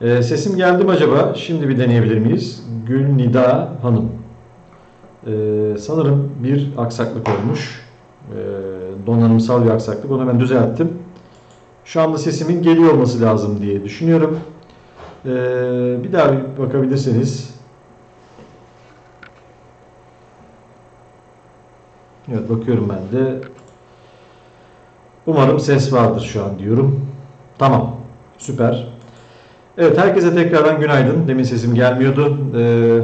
Ee, sesim geldi mi acaba? Şimdi bir deneyebilir miyiz? Gülnida Hanım. Ee, sanırım bir aksaklık olmuş. Ee, donanımsal bir aksaklık. Onu ben düzelttim. Şu anda sesimin geliyor olması lazım diye düşünüyorum. Ee, bir daha bir bakabilirseniz. Evet bakıyorum ben de. Umarım ses vardır şu an diyorum. Tamam. Süper. Evet herkese tekrardan günaydın. Demin sesim gelmiyordu. Ee,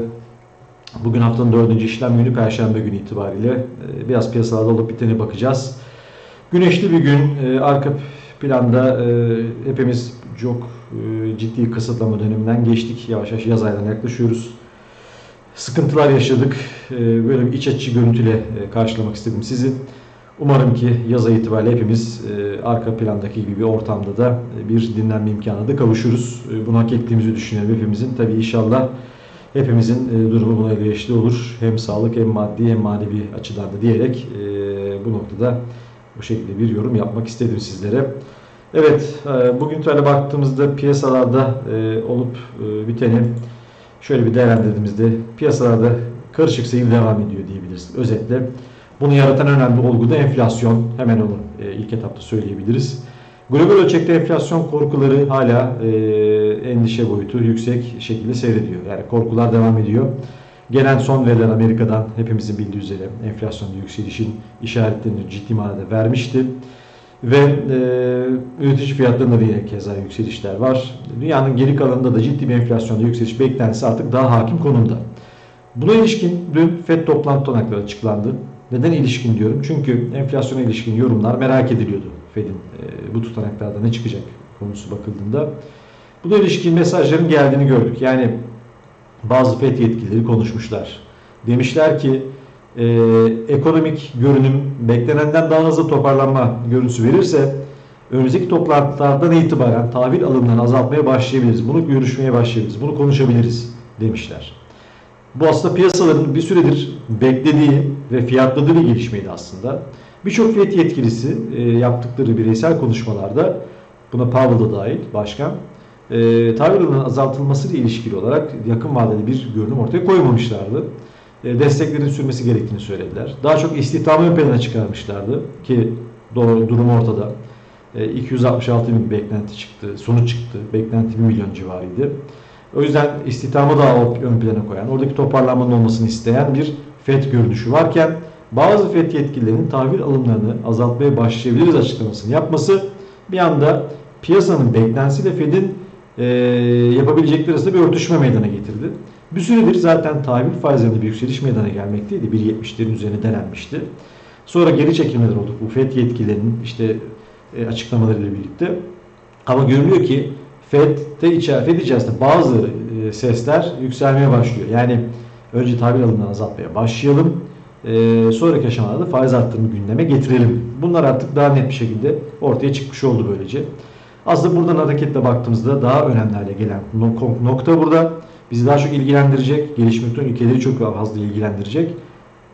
bugün haftanın dördüncü işlem günü Perşembe günü itibariyle e, biraz piyasalarda olup bitene bakacağız. Güneşli bir gün. E, arka planda hepimiz çok ciddi kısıtlama döneminden geçtik. Yavaş yavaş yaz aylarına yaklaşıyoruz. Sıkıntılar yaşadık. Böyle bir iç açıcı görüntüyle karşılamak istedim sizi. Umarım ki yaz ayı itibariyle hepimiz e, arka plandaki gibi bir ortamda da e, bir dinlenme imkanına da kavuşuruz. E, bunu hak ettiğimizi düşünüyorum hepimizin. Tabii inşallah hepimizin e, durumu buna elverişli olur. Hem sağlık hem maddi hem manevi açıdan da diyerek e, bu noktada bu şekilde bir yorum yapmak istedim sizlere. Evet, e, bugün itibariyle baktığımızda piyasalarda e, olup e, biteni şöyle bir değerlendirdiğimizde piyasalarda karışık seyir devam ediyor diyebiliriz. Özetle bunu yaratan önemli olgu da enflasyon. Hemen onu e, ilk etapta söyleyebiliriz. Global ölçekte enflasyon korkuları hala e, endişe boyutu yüksek şekilde seyrediyor. Yani korkular devam ediyor. Gelen son veriler Amerika'dan hepimizin bildiği üzere enflasyonda yükselişin işaretlerini ciddi manada vermişti. Ve e, üretici fiyatlarında da keza yükselişler var. Dünyanın geri kalanında da ciddi bir enflasyonda yükseliş beklentisi artık daha hakim konumda. Buna ilişkin dün FED toplantı tutanakları açıklandı. Neden ilişkin diyorum? Çünkü enflasyona ilişkin yorumlar merak ediliyordu Fed'in e, bu tutanaklarda ne çıkacak konusu bakıldığında. Buna ilişkin mesajların geldiğini gördük. Yani bazı FED yetkilileri konuşmuşlar. Demişler ki e, ekonomik görünüm beklenenden daha hızlı toparlanma görüntüsü verirse önümüzdeki toplantılardan itibaren tahvil alımlarını azaltmaya başlayabiliriz. Bunu görüşmeye başlayabiliriz. Bunu konuşabiliriz demişler. Bu aslında piyasaların bir süredir beklediği ve fiyatladığı bir gelişmeydi aslında. Birçok fiyat yetkilisi e, yaptıkları bireysel konuşmalarda buna Powell da dahil başkan e, tahvilinin azaltılması ilişkili olarak yakın vadeli bir görünüm ortaya koymamışlardı. E, desteklerin sürmesi gerektiğini söylediler. Daha çok istihdamı ön plana çıkarmışlardı ki doğru, durum ortada. E, 266 bin beklenti çıktı, sonuç çıktı. Beklenti 1 milyon civarıydı. O yüzden istihdamı daha ön plana koyan, oradaki toparlanmanın olmasını isteyen bir FED görünüşü varken bazı FED yetkililerinin tahvil alımlarını azaltmaya başlayabiliriz açıklamasını yapması bir anda piyasanın beklentisiyle FED'in e, yapabilecekleri arasında bir örtüşme meydana getirdi. Bir süredir zaten tahvil faizlerinde bir yükseliş meydana gelmekteydi. 1.70'lerin üzerine denenmişti. Sonra geri çekilmeler oldu bu FED yetkililerinin işte e, açıklamalarıyla birlikte. Ama görülüyor ki FED'de içer, FED içerisinde bazı e, sesler yükselmeye başlıyor. Yani önce tahvil alımlarını azaltmaya başlayalım. E, sonraki aşamalarda faiz arttırımı gündeme getirelim. Bunlar artık daha net bir şekilde ortaya çıkmış oldu böylece. Aslında buradan hareketle baktığımızda daha önemli hale gelen nokta burada. Bizi daha çok ilgilendirecek, gelişmekte ülkeleri çok fazla ilgilendirecek.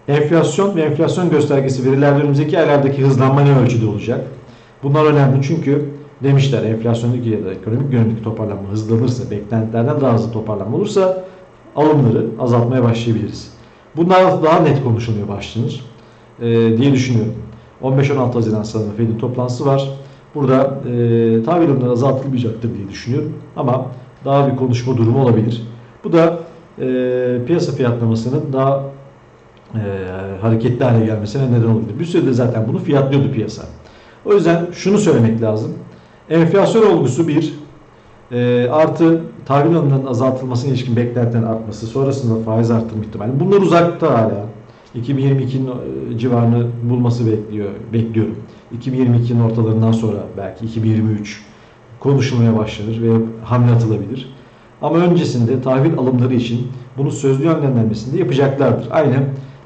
Enflasyon ve enflasyon göstergesi önümüzdeki aylardaki hızlanma ne ölçüde olacak? Bunlar önemli çünkü demişler enflasyondaki ya da ekonomik yönelik toparlanma hızlanırsa, beklentilerden daha hızlı toparlanma olursa alımları azaltmaya başlayabiliriz. Bunlar daha net konuşulmaya başlanır e, diye düşünüyorum. 15-16 Haziran sanırım Fed'in toplantısı var. Burada e, tahvil alımları azaltılmayacaktır diye düşünüyorum. Ama daha bir konuşma durumu olabilir. Bu da e, piyasa fiyatlamasının daha e, hareketli hale gelmesine neden olabilir. Bir sürede zaten bunu fiyatlıyordu piyasa. O yüzden şunu söylemek lazım. Enflasyon olgusu bir, e, artı tahvil alımlarının azaltılmasına ilişkin beklentilerin artması, sonrasında faiz artırma ihtimali. Bunlar uzakta hala. 2022'nin civarını bulması bekliyor, bekliyorum. 2022'nin ortalarından sonra belki 2023 konuşulmaya başlanır ve hamle atılabilir. Ama öncesinde tahvil alımları için bunu sözlü yönlendirmesinde yapacaklardır. Aynı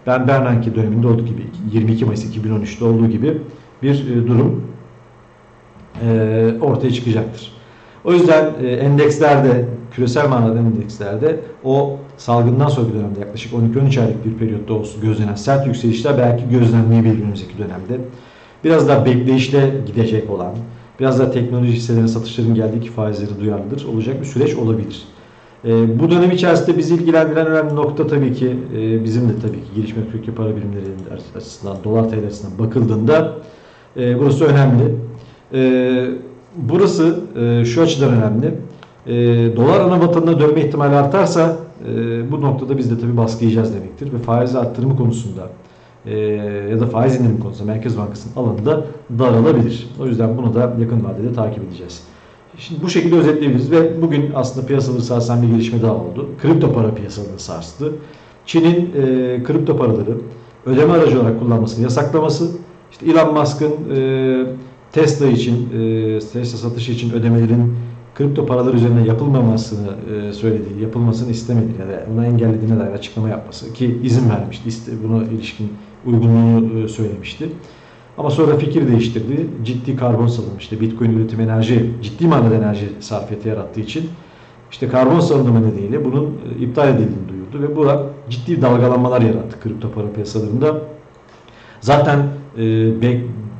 Ben Bernanke döneminde olduğu gibi 22 Mayıs 2013'te olduğu gibi bir durum ortaya çıkacaktır. O yüzden endekslerde, küresel manada endekslerde o salgından sonraki dönemde yaklaşık 12-13 aylık bir periyotta olsun gözlenen sert yükselişler belki gözlenmeyebilir önümüzdeki dönemde. Biraz daha bekleyişle gidecek olan, biraz daha teknoloji hisselerinin satışların geldiği ki faizleri duyarlıdır olacak bir süreç olabilir. E, bu dönem içerisinde bizi ilgilendiren önemli nokta tabii ki e, bizim de tabii ki gelişme Türkiye para birimleri açısından dolar TL açısından bakıldığında e, burası önemli. E, burası e, şu açıdan önemli. E, dolar ana vatanına dönme ihtimali artarsa e, bu noktada biz de tabii baskı yiyeceğiz demektir ve faiz arttırımı konusunda e, ya da faiz indirimi konusunda Merkez Bankası'nın alanında daralabilir. O yüzden bunu da yakın vadede takip edeceğiz. Şimdi bu şekilde özetleyebiliriz ve bugün aslında piyasaları sarsan bir gelişme daha oldu. Kripto para piyasalarını sarstı. Çin'in e, kripto paraları ödeme aracı olarak kullanmasını yasaklaması, işte Elon Musk'ın e, Tesla için, e, Tesla satışı için ödemelerin kripto paralar üzerine yapılmamasını e, söylediği, yapılmasını istemediği ya da ona engellediğine dair açıklama yapması ki izin vermişti, iste, buna ilişkin uygunluğunu e, söylemişti. Ama sonra fikir değiştirdi. Ciddi karbon salınımı, işte Bitcoin üretim enerji, ciddi manada enerji sarfiyatı yarattığı için işte karbon salınımı nedeniyle bunun e, iptal edildiğini duyurdu ve bu da ciddi dalgalanmalar yarattı kripto para piyasalarında. Zaten e,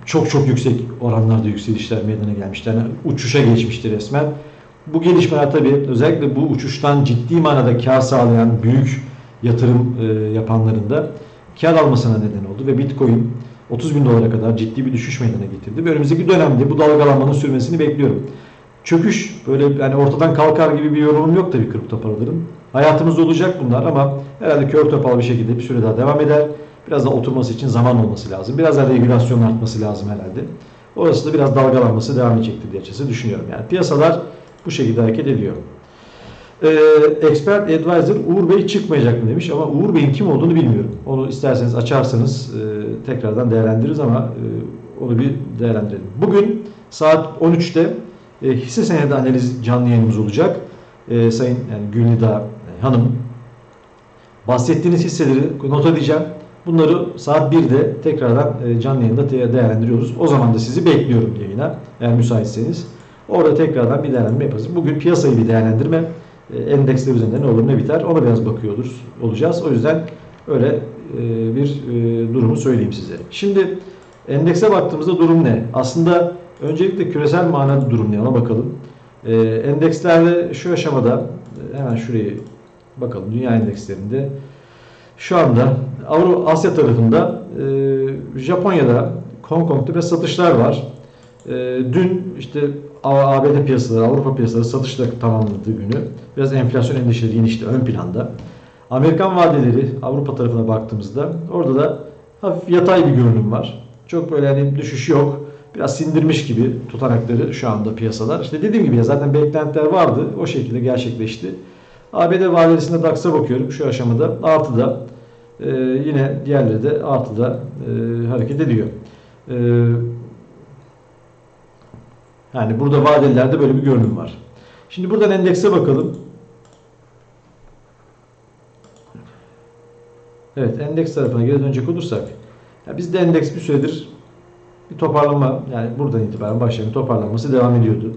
çok çok yüksek oranlarda yükselişler meydana gelmişti. Yani uçuşa geçmişti resmen. Bu gelişmeler tabii özellikle bu uçuştan ciddi manada kar sağlayan büyük yatırım e, yapanların da kar almasına neden oldu ve Bitcoin 30 bin dolara kadar ciddi bir düşüş meydana getirdi. Ve önümüzdeki dönemde bu dalgalanmanın sürmesini bekliyorum. Çöküş böyle yani ortadan kalkar gibi bir yorumum yok tabii kripto paraların. Hayatımızda olacak bunlar ama herhalde kör topal bir şekilde bir süre daha devam eder. Biraz da oturması için zaman olması lazım. Biraz da regülasyon artması lazım herhalde. Orası da biraz dalgalanması devam edecektir diye açıkçası düşünüyorum. Yani piyasalar bu şekilde hareket ediyor. Ee, Expert Advisor Uğur Bey çıkmayacak mı demiş ama Uğur Bey'in kim olduğunu bilmiyorum. Onu isterseniz açarsanız e, tekrardan değerlendiririz ama e, onu bir değerlendirelim. Bugün saat 13'te e, hisse senedi analiz canlı yayınımız olacak. E, Sayın yani Gülnida Hanım bahsettiğiniz hisseleri not edeceğim. Bunları saat 1'de tekrardan e, canlı yayında değerlendiriyoruz. O zaman da sizi bekliyorum yayına eğer müsaitseniz. Orada tekrardan bir değerlendirme yaparız. Bugün piyasayı bir değerlendirme, e, endeksler üzerinde ne olur ne biter ona biraz bakıyoruz olacağız. O yüzden öyle e, bir durumu söyleyeyim size. Şimdi endekse baktığımızda durum ne? Aslında öncelikle küresel manada durum ne ona bakalım. Endekslerde şu aşamada hemen şurayı bakalım dünya endekslerinde şu anda Avrupa Asya tarafında e, Japonya'da Hong Kong'da ve satışlar var. E, dün işte ABD piyasaları, Avrupa piyasaları satışla tamamladığı günü. Biraz enflasyon endişeleri yine ön planda. Amerikan vadeleri Avrupa tarafına baktığımızda orada da hafif yatay bir görünüm var. Çok böyle hani düşüş yok. Biraz sindirmiş gibi tutanakları şu anda piyasalar. İşte dediğim gibi ya zaten beklentiler vardı. O şekilde gerçekleşti. ABD vadesinde DAX'a bakıyorum şu aşamada artıda e, yine diğerleri de artıda e, hareket ediyor. E, yani burada vadelilerde böyle bir görünüm var. Şimdi buradan endekse bakalım. Evet endeks tarafına geri dönecek olursak ya bizde endeks bir süredir bir toparlanma yani buradan itibaren başlayan toparlanması devam ediyordu.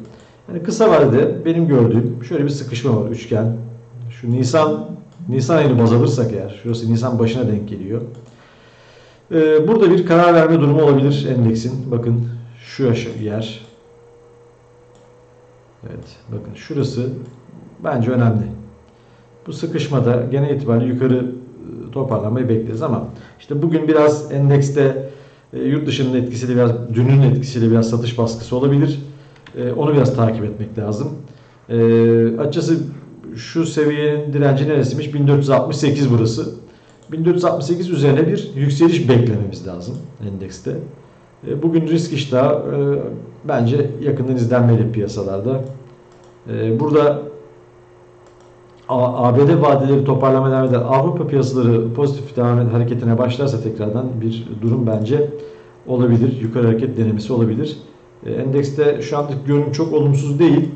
Yani kısa vadede benim gördüğüm şöyle bir sıkışma var üçgen. Şu Nisan Nisan ayını baz alırsak eğer, şurası Nisan başına denk geliyor. Ee, burada bir karar verme durumu olabilir endeksin. Bakın şu yer. Evet, bakın şurası bence önemli. Bu sıkışmada genel itibariyle yukarı e, toparlanmayı bekleriz ama işte bugün biraz endekste e, yurt dışının etkisiyle biraz dünün etkisiyle biraz satış baskısı olabilir. E, onu biraz takip etmek lazım. Açıkçası şu seviyenin direnci neresiymiş? 1468 burası. 1468 üzerine bir yükseliş beklememiz lazım endekste. E, bugün risk iştahı e, bence yakından izlenmeli piyasalarda. E, burada ABD vadeleri toparlamaya devam eder. Avrupa piyasaları pozitif devam hareketine başlarsa tekrardan bir durum bence olabilir. Yukarı hareket denemesi olabilir. Endekste şu anlık görünüm çok olumsuz değil.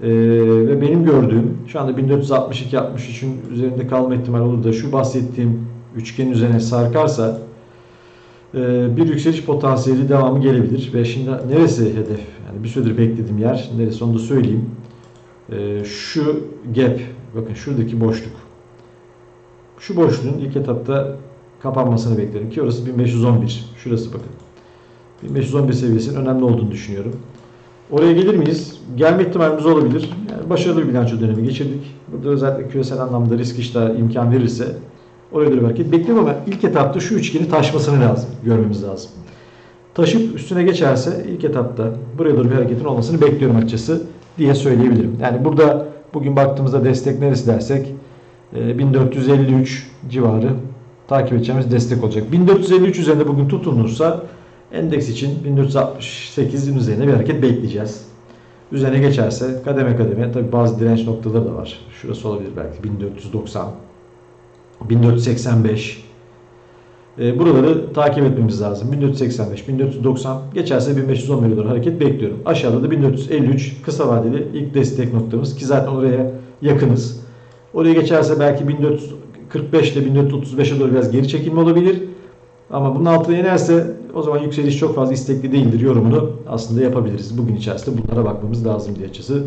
Ve benim gördüğüm şu anda 1462-63'ün üzerinde kalma ihtimali olur da şu bahsettiğim üçgenin üzerine sarkarsa e, bir yükseliş potansiyeli devamı gelebilir. Ve şimdi neresi hedef? Yani bir süredir beklediğim yer neresi onu da söyleyeyim. E, şu gap bakın şuradaki boşluk. Şu boşluğun ilk etapta kapanmasını beklerim ki orası 1511. Şurası bakın. 1511 seviyesinin önemli olduğunu düşünüyorum. Oraya gelir miyiz? Gelme ihtimalimiz olabilir. Yani başarılı bir bilanço dönemi geçirdik. Burada özellikle küresel anlamda risk iştahı imkan verirse oraya bir hareket bekliyorum ama ilk etapta şu üçgeni taşmasını lazım, görmemiz lazım. Taşıp üstüne geçerse ilk etapta buraya doğru bir hareketin olmasını bekliyorum açıkçası diye söyleyebilirim. Yani burada bugün baktığımızda destek neresi dersek e, 1453 civarı takip edeceğimiz destek olacak. 1453 üzerinde bugün tutunursa endeks için 1468'in üzerine bir hareket bekleyeceğiz. Üzerine geçerse kademe kademe tabi bazı direnç noktaları da var. Şurası olabilir belki 1490 1485 e, buraları takip etmemiz lazım. 1485, 1490 geçerse 1510 lira hareket bekliyorum. Aşağıda da 1453 kısa vadeli ilk destek noktamız ki zaten oraya yakınız. Oraya geçerse belki 1445 ile 1435'e doğru biraz geri çekilme olabilir. Ama bunun altına inerse o zaman yükseliş çok fazla istekli değildir yorumunu aslında yapabiliriz. Bugün içerisinde bunlara bakmamız lazım diye açısı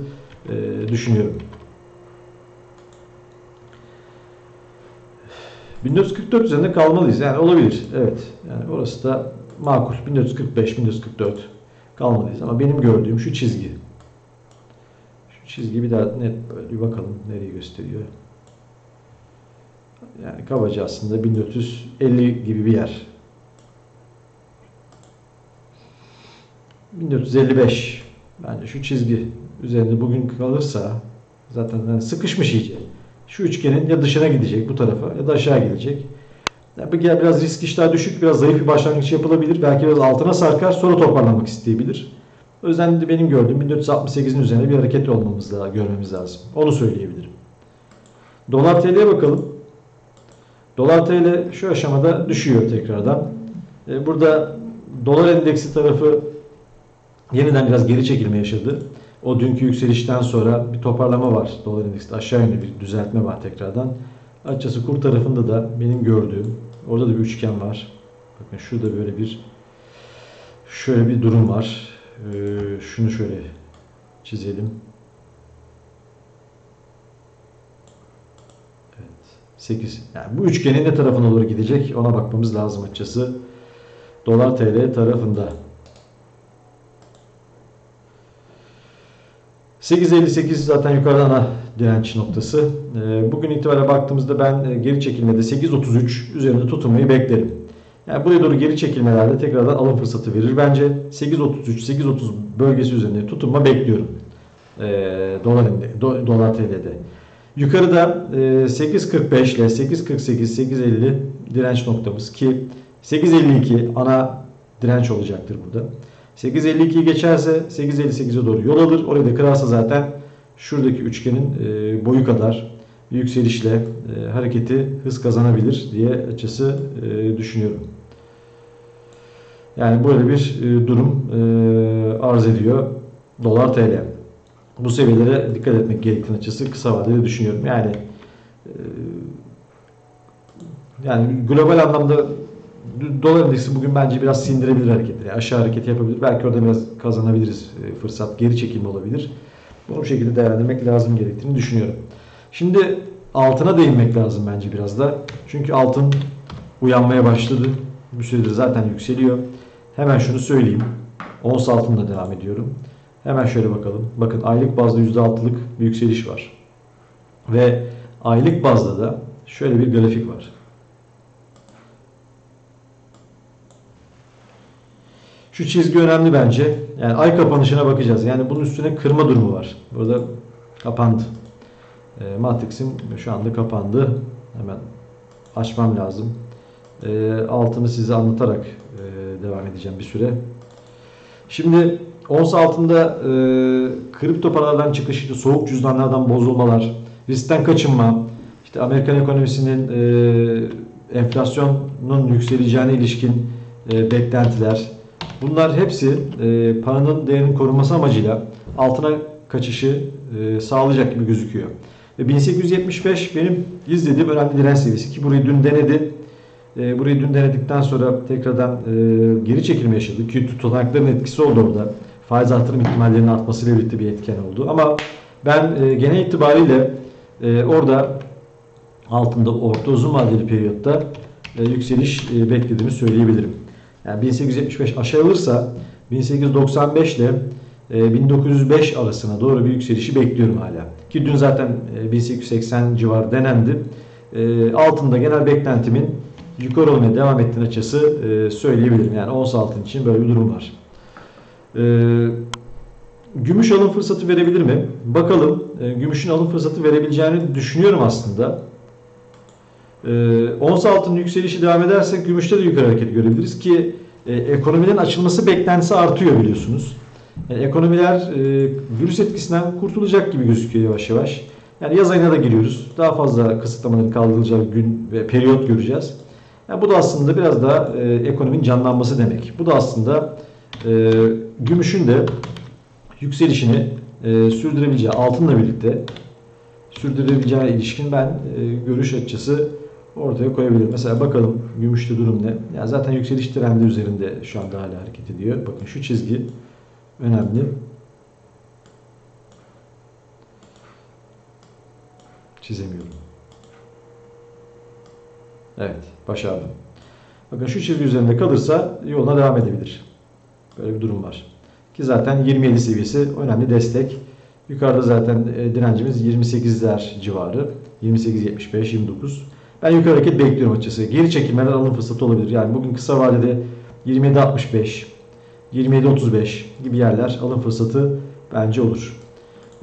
e, düşünüyorum. 1444 üzerinde kalmalıyız. Yani olabilir. Evet. Yani orası da makul. 1445, 1444 kalmalıyız. Ama benim gördüğüm şu çizgi. Şu çizgi bir daha net böyle bir bakalım nereyi gösteriyor. Yani kabaca aslında 1450 gibi bir yer. 1455 bence şu çizgi üzerinde bugün kalırsa zaten yani sıkışmış iyice. Şu üçgenin ya dışına gidecek bu tarafa ya da aşağı gelecek. Yani bir- biraz risk iştahı düşük, biraz zayıf bir başlangıç yapılabilir. Belki biraz altına sarkar, sonra toparlamak isteyebilir. O yüzden de benim gördüğüm 1468'in üzerine bir hareket olmamız lazım, görmemiz lazım. Onu söyleyebilirim. Dolar TL'ye bakalım. Dolar TL şu aşamada düşüyor tekrardan. E, Burada dolar endeksi tarafı yeniden biraz geri çekilme yaşadı. O dünkü yükselişten sonra bir toparlama var. Dolar endeksinde aşağı yönlü bir düzeltme var tekrardan. Açıkçası kur tarafında da benim gördüğüm orada da bir üçgen var. Bakın şurada böyle bir şöyle bir durum var. Ee, şunu şöyle çizelim. Evet. 8. Yani bu üçgenin ne tarafına doğru gidecek ona bakmamız lazım açıkçası. Dolar TL tarafında. 8.58 zaten yukarıda ana direnç noktası. Ee, Bugün itibariyle baktığımızda ben e, geri çekilmede 8.33 üzerinde tutunmayı beklerim. Yani buraya doğru geri çekilmelerde tekrardan alım fırsatı verir. Bence 8.33, 8.30 bölgesi üzerinde tutunma bekliyorum. Ee, dolar, do, dolar TL'de. Yukarıda e, 8.45 ile 8.48, 8.50 direnç noktamız ki 8.52 ana direnç olacaktır burada. 8.52'yi geçerse 8.58'e doğru yol alır. Orayı da kırarsa zaten şuradaki üçgenin e, boyu kadar yükselişle e, hareketi hız kazanabilir diye açısı e, düşünüyorum. Yani böyle bir durum arz ediyor dolar TL. Bu seviyelere dikkat etmek gerektiğini açısı kısa vadede düşünüyorum. Yani yani global anlamda dolar endeksi bugün bence biraz sindirebilir hareketleri. Yani aşağı hareket yapabilir. Belki orada biraz kazanabiliriz e, fırsat. Geri çekilme olabilir. Bunu bu şekilde değerlendirmek lazım gerektiğini düşünüyorum. Şimdi altına değinmek lazım bence biraz da. Çünkü altın uyanmaya başladı. Bir süredir zaten yükseliyor. Hemen şunu söyleyeyim. Ons altında devam ediyorum. Hemen şöyle bakalım. Bakın aylık bazda %6'lık bir yükseliş var. Ve aylık bazda da şöyle bir grafik var. Şu çizgi önemli bence. Yani ay kapanışına bakacağız. Yani bunun üstüne kırma durumu var. Burada kapandı. E, Matrix'im şu anda kapandı. Hemen açmam lazım. E, altını size anlatarak e, devam edeceğim bir süre. Şimdi ons altında e, kripto paralardan çıkış, işte soğuk cüzdanlardan bozulmalar, riskten kaçınma, işte Amerikan ekonomisinin e, enflasyonun yükseleceğine ilişkin e, beklentiler, bunlar hepsi e, paranın değerinin korunması amacıyla altına kaçışı e, sağlayacak gibi gözüküyor. Ve 1875 benim izlediğim önemli direnç seviyesi ki burayı dün denedi. E, burayı dün denedikten sonra tekrardan e, geri çekilme yaşadı ki tutanakların etkisi oldu orada. Faiz artırım ihtimallerinin artmasıyla birlikte bir etken oldu. Ama ben e, genel itibariyle e, orada altında orta uzun vadeli periyotta e, yükseliş e, beklediğimi söyleyebilirim. Yani 1875 aşağı alırsa 1895 ile e, 1905 arasına doğru bir yükselişi bekliyorum hala. Ki dün zaten e, 1880 civarı denendi. E, altında genel beklentimin yukarı olmaya devam ettiğini açısı e, söyleyebilirim. Yani ons altın için böyle bir durum var. E, gümüş alım fırsatı verebilir mi? Bakalım. E, gümüşün alım fırsatı verebileceğini düşünüyorum aslında. E, ons altın yükselişi devam ederse gümüşte de yukarı hareket görebiliriz ki e, ekonominin açılması beklentisi artıyor biliyorsunuz. Yani ekonomiler e, virüs etkisinden kurtulacak gibi gözüküyor yavaş yavaş. Yani yaz ayına da giriyoruz. Daha fazla kısıtlamaların kaldırılacağı gün ve periyot göreceğiz. Yani bu da aslında biraz da e, ekonominin canlanması demek. Bu da aslında e, gümüşün de yükselişini e, sürdürebileceği, altınla birlikte sürdürebileceğine ilişkin ben e, görüş açısı ortaya koyabilirim. Mesela bakalım gümüşte durum ne? Ya zaten yükseliş trendi üzerinde şu anda hala hareket ediyor. Bakın şu çizgi önemli. Çizemiyorum. Evet, başardım. Bakın şu çizgi üzerinde kalırsa yoluna devam edebilir. Böyle bir durum var. Ki zaten 27 seviyesi önemli destek. Yukarıda zaten e, direncimiz 28'ler civarı. 28, 75, 29. Ben yukarı hareket bekliyorum açıkçası. Geri çekilmeler alım fırsatı olabilir. Yani bugün kısa vadede 27, 65, 27, 35 gibi yerler alım fırsatı bence olur.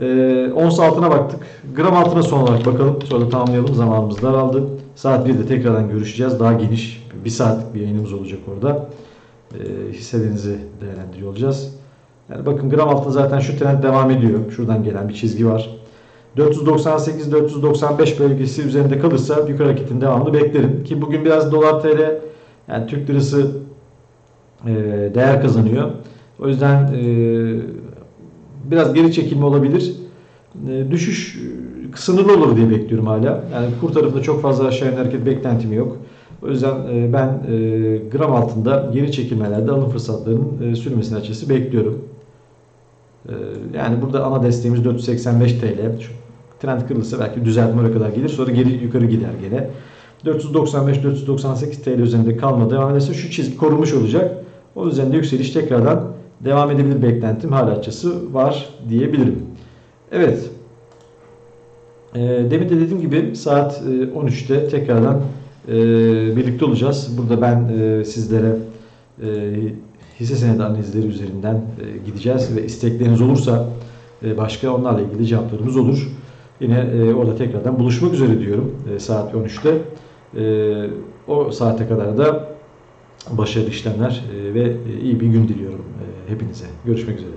Ee, ons altına baktık. Gram altına son olarak bakalım. Sonra da tamamlayalım. Zamanımız daraldı. Saat 1'de tekrardan görüşeceğiz. Daha geniş bir saatlik bir yayınımız olacak orada. Ee, hisselerinizi değerlendiriyor olacağız. Yani bakın gram altında zaten şu trend devam ediyor. Şuradan gelen bir çizgi var. 498-495 bölgesi üzerinde kalırsa yukarı hareketin devamını beklerim. Ki bugün biraz dolar TL yani Türk lirası e, değer kazanıyor. O yüzden e, biraz geri çekilme olabilir. E, düşüş e, sınırlı olur diye bekliyorum hala. Yani kur tarafında çok fazla aşağı yönlü hareket beklentim yok. O yüzden e, ben e, gram altında geri çekilmelerde alım fırsatlarının e, sürmesini açısı bekliyorum. E, yani burada ana desteğimiz 485 TL. Şu trend kırılırsa belki düzeltme oraya kadar gelir. Sonra geri yukarı gider gene. 495-498 TL üzerinde kalma devam ederse şu çizgi korunmuş olacak. O üzerinde yükseliş tekrardan devam edebilir beklentim hala açısı var diyebilirim. Evet. E, demin de dediğim gibi saat e, 13'te tekrardan e, birlikte olacağız. Burada ben e, sizlere e, hisse senedi analizleri üzerinden e, gideceğiz ve istekleriniz olursa e, başka onlarla ilgili cevaplarımız olur. Yine e, orada tekrardan buluşmak üzere diyorum e, saat 13'te. E, o saate kadar da başarılı işlemler e, ve e, iyi bir gün diliyorum e, hepinize. Görüşmek üzere.